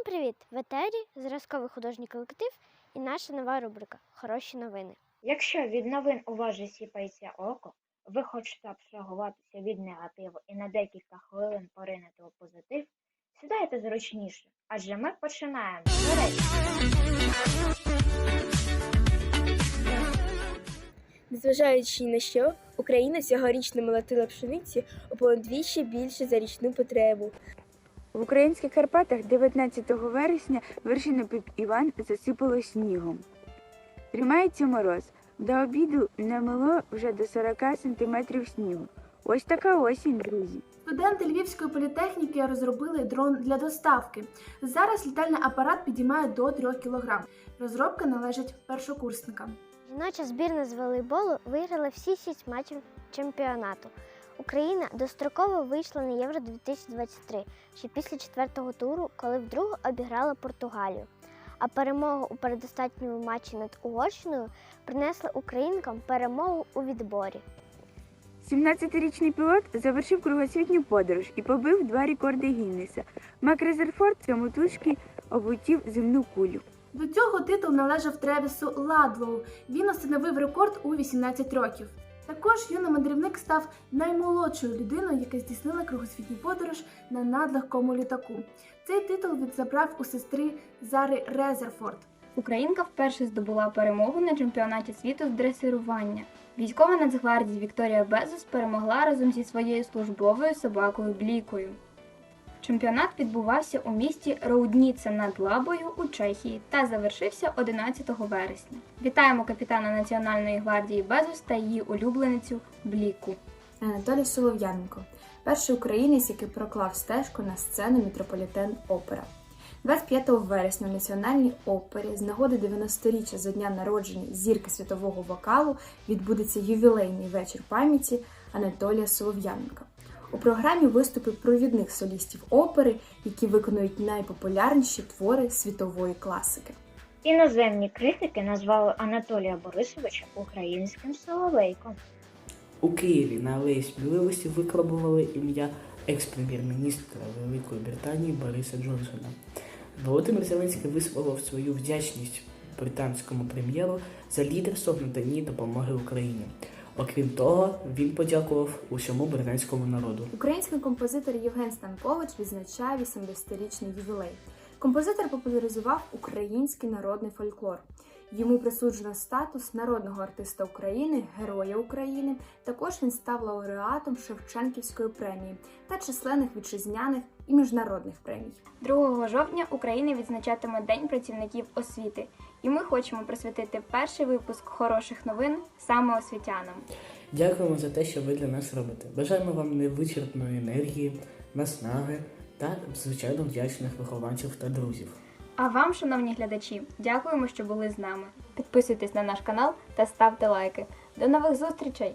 Всім привіт! В етері зразковий художній колектив і наша нова рубрика Хороші новини. Якщо від новин у вас же сіпається око, ви хочете абстрагуватися від негативу і на декілька хвилин поринути у позитив, сідайте зручніше, адже ми починаємо. До речі, Незважаючи ні на що, Україна цьогоріч намолотила пшениці у понад двічі більше за річну потребу. В українських Карпатах 19 вересня вершину Піп Іван засипало снігом. Тримається мороз. До обіду намело вже до 40 сантиметрів снігу. Ось така осінь, друзі. Студенти Львівської політехніки розробили дрон для доставки. Зараз літальний апарат підіймає до 3 кг. Розробка належить першокурсникам. Жіноча збірна з волейболу виграла всі шість матчів чемпіонату. Україна достроково вийшла на Євро 2023 ще після четвертого туру, коли вдруге обіграла Португалію. А перемогу у передостатньому матчі над Угорщиною принесла українкам перемогу у відборі. 17-річний пілот завершив кругосвітню подорож і побив два рекорди Гіннеса. Мак Резерфорд самотужки облетів земну кулю. До цього титул належав Тревісу Ладлоу. Він установив рекорд у 18 років. Також юний мандрівник став наймолодшою людиною, яка здійснила кругосвітню подорож на надлегкому літаку. Цей титул він забрав у сестри Зари Резерфорд. Українка вперше здобула перемогу на чемпіонаті світу з дресирування. Військова нацгвардії Вікторія Безос перемогла разом зі своєю службовою собакою Блікою. Чемпіонат відбувався у місті Роудніце над Лабою у Чехії та завершився 11 вересня. Вітаємо капітана Національної гвардії Безос та її улюбленицю Бліку. Анатолій Солов'яненко, перший українець, який проклав стежку на сцену Метрополітен Опера. 25 вересня у Національній опері з нагоди 90-річчя за дня народження зірки світового вокалу відбудеться ювілейний вечір пам'яті Анатолія Солов'яненка. У програмі виступи провідних солістів опери, які виконують найпопулярніші твори світової класики. іноземні критики назвали Анатолія Борисовича українським соловейком. У Києві на алеї Сміливості виклабували ім'я екс-прем'єр-міністра Великої Британії Бориса Джонсона. Володимир Зеленський висловив свою вдячність британському прем'єру за лідерство в наданні допомоги Україні. Окрім того, він подякував усьому британському народу. Український композитор Євген Станкович відзначає 80-річний ювілей. Композитор популяризував український народний фольклор. Йому присуджено статус народного артиста України, Героя України. Також він став лауреатом Шевченківської премії та численних вітчизняних і міжнародних премій. 2 жовтня Україна відзначатиме День працівників освіти, і ми хочемо присвятити перший випуск хороших новин саме освітянам. Дякуємо за те, що ви для нас робите. Бажаємо вам невичерпної енергії, наснаги та звичайно вдячних вихованців та друзів. А вам, шановні глядачі, дякуємо, що були з нами. Підписуйтесь на наш канал та ставте лайки. До нових зустрічей!